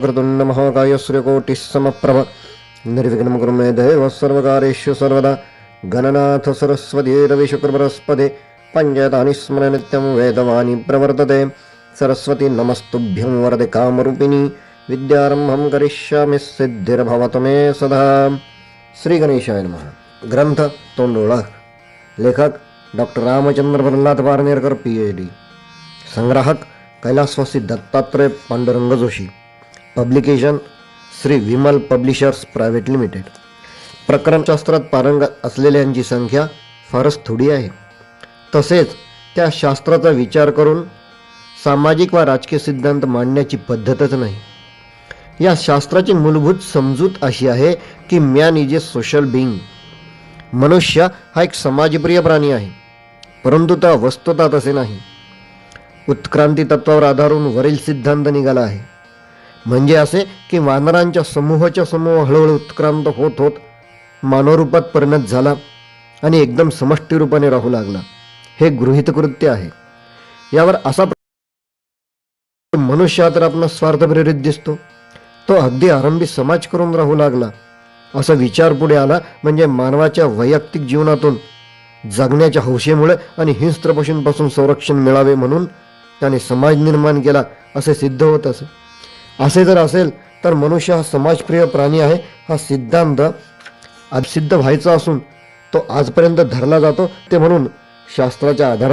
वक्रतुण्ड महाकाय समप्रभ निर्विघ्नं कुरु मे देव सर्वकारेषु सर्वदा। गणनाथ सरस्वती रविशुक्रबृहस्पते। पञ्चतानि स्मर नित्यं वेदवाणी प्रवर्तते। सरस्वती नमस्तुभ्यं वरदे कामरूपिणी। विद्यारम्भं करिष्यामि सिद्धिर्भवतु मे सदा। श्रीगणेशाय नमः। ग्रंथ तोंडोळा। लेखक doctor Ramchandra Pralhad Paranerkar P H D संग्राहक कैलासवासी Dattatray Pandurang Joshi publication Shri Vimal publishers private limited. प्रकरणशास्त्रात पारंगत असलेल्यांची संख्या फारच थोडी आहे. तसेच त्या शास्त्राचा विचार करून सामाजिक व राजकीय सिद्धांत मांडण्याची पद्धतच नाही. या शास्त्राची मूलभूत समजूत अशी आहे की man is a social being मनुष्य हा एक समाजप्रिय प्राणी आहे. परंतु त्या वस्तुता तसे नाही. उत्क्रांती तत्वावर आधारून वरील सिद्धांत निघाला आहे. म्हणजे असे की वानरांच्या समूहाच्या समूह हळूहळू उत्क्रांत होत होत मानवरूपात परिणत झाला आणि एकदम समष्टीरूपाने राहू लागला. हे गृहित कृत्य आहे. यावर असा मनुष्य तर आपण स्वार्थ प्रेरित दिसतो. तो अगदी आरंभी समाज करून राहू लागला. असा विचार पुढे आला म्हणजे मानवाच्या वैयक्तिक जीवनातून जगण्याच्या हौशेमुळे आणि हिंस्त्र पशूंपासून संरक्षण मिळावे म्हणून त्याने समाज निर्माण केला असे सिद्ध होत असे. असे जर असेल तर मनुष्य हा समाजप्रिय प्राणी आहे हा सिद्धांत सिद्ध व्हायचा असून तो आजपर्यंत धरला जातो ते म्हणून शास्त्राच्या आधारावर